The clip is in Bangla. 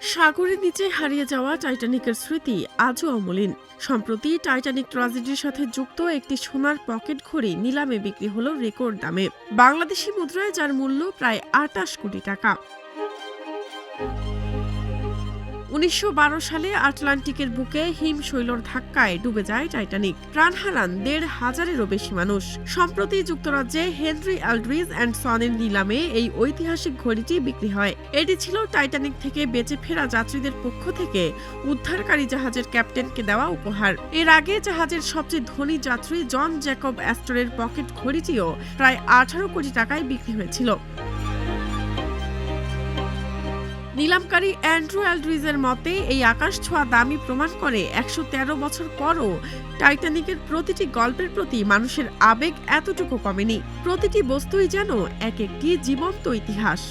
সাগরের নিচে হারিয়ে যাওয়া টাইটানিকের স্মৃতি আজও অমলিন। সম্প্রতি টাইটানিক ট্রাজেডির সাথে যুক্ত একটি সোনার পকেট ঘড়ি নিলামে বিক্রি হলো রেকর্ড দামে। বাংলাদেশি মুদ্রায় যার মূল্য প্রায় আটাশ কোটি টাকা। উনিশশো বারো সালে আটলান্টিকের বুকে হিমশৈলর ধাক্কায় ডুবে যায় টাইটানিক। প্রাণ হারান দেড় হাজারেরও বেশি মানুষ। সম্প্রতি যুক্তরাজ্যে হেনরি অ্যালড্রিজ অ্যান্ড সনের নিলামে এই ঐতিহাসিক ঘড়িটি বিক্রি হয়। এটি ছিল টাইটানিক থেকে বেঁচে ফেরা যাত্রীদের পক্ষ থেকে উদ্ধারকারী জাহাজের ক্যাপ্টেনকে দেওয়া উপহার। এর আগে জাহাজের সবচেয়ে ধনী যাত্রী জন জ্যাকব অ্যাস্টরের পকেট ঘড়িটিও প্রায় আঠারো কোটি টাকায় বিক্রি হয়েছিল। নিলামকারী অ্যান্ড্রু অ্যালড্রিজের মতে, এই আকাশ ছোঁয়া দামি প্রমাণ করে একশো তেরো বছর পরও টাইটানিকের প্রতিটি গল্পের প্রতি মানুষের আবেগ এতটুকু কমেনি। প্রতিটি বস্তুই যেন এক একটি জীবন্ত ইতিহাস।